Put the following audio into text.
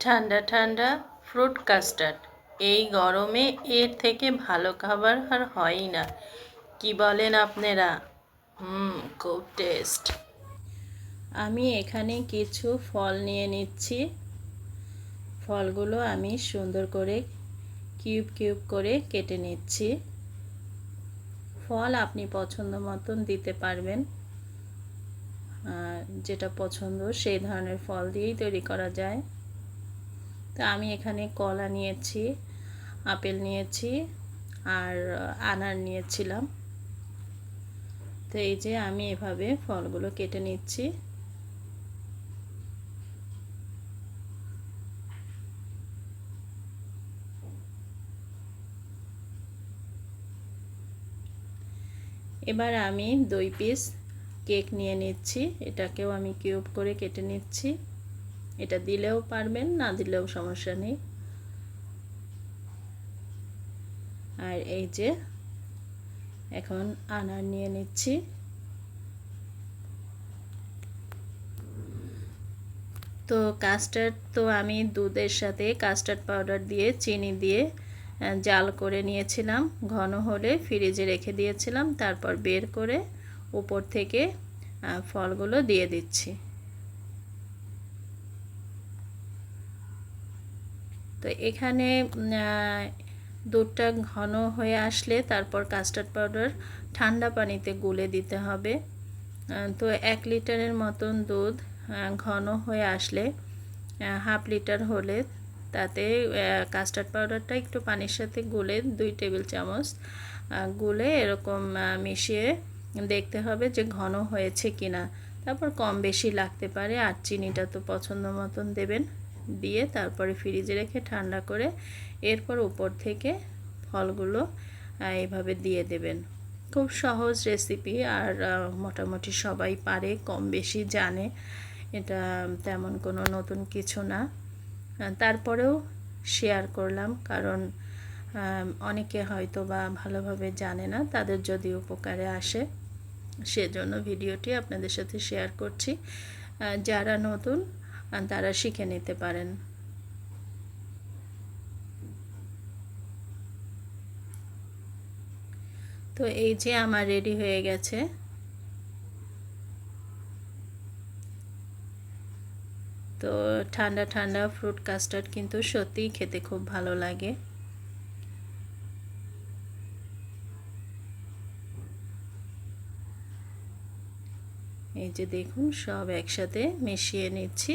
ঠান্ডা ঠান্ডা fruit custard এই গরমে এর থেকে ভালো খাবার আর হয়ই না। কি বলেন আপনারা? হুম, খুব টেস্ট আমি এখানে কিছু ফল নিয়ে নিচ্ছি। ফলগুলো আমি সুন্দর করে কিউব কিউব করে কেটে নিচ্ছি। ফল আপনি পছন্দ মতন দিতে পারবেন। যেটা পছন্দ সেই ধরনের ফল দিয়েই তৈরি করা যায়। তো আমি এখানে কলা নিয়েছি, আপেল নিয়েছি আর আনার নিয়েছিলাম। তো এই যে আমি এভাবে ফলগুলো কেটে নিচ্ছি। এবার আমি দুই পিস কেক নিয়ে নিচ্ছি। এটাকেও আমি কিউব করে কেটে নিচ্ছি। এটা দিলেও পারবেন, না দিলেও সমস্যা নেই। আর এই যে, এখন আনার নিয়ে নিচ্ছি। তো কাস্টার্ড তো আমি দুধের সাথে কাস্টার্ড পাউডার দিয়ে, চিনি দিয়ে জাল করে নিয়েছিলাম। ঘন হলে ফ্রিজে রেখে দিয়েছিলাম। তারপর বের করে উপর থেকে ফলগুলো দিয়ে দিচ্ছি। তো এখানে দুধটা ঘন হয়ে আসলে তারপর কাস্টার্ড পাউডার ঠান্ডা পানিতে গুলে দিতে হবে। তো এক লিটারের মতন দুধ ঘন হয়ে আসলে হাফ লিটার হলে তাতে কাস্টার্ড পাউডারটা একটু পানির সাথে গুলে দুই টেবিল চামচ গুলে এরকম মিশিয়ে দেখতে হবে যে ঘন হয়েছে কিনা। তারপর কম বেশি লাগতে পারে, আর চিনিটা তো পছন্দ মতন দেবেন। দিয়ে তারপরে ফ্রিজে রেখে ঠান্ডা করে এরপর উপর থেকে ফলগুলো এইভাবে দিয়ে দেবেন। খুব সহজ রেসিপি আর মোটামুটি সবাই পারে, কম বেশি জানে। এটা তেমন কোনো নতুন কিছু না। তারপরেও শেয়ার করলাম কারণ অনেকে হয়তো বা ভালোভাবে জানে না, তাদের যদি উপকারে আসে, সেজন্য ভিডিওটি আপনাদের সাথে শেয়ার করছি। যারা নতুন তারা শিখে নিতে পারেন। তো এই যে আমার রেডি হয়ে গেছে। তো ঠান্ডা ঠান্ডা ফ্রুট কাস্টার্ড কিন্তু সত্যিই খেতে খুব ভালো লাগে। এই যে দেখুন, সব একসাথে মিশিয়ে নিচ্ছি।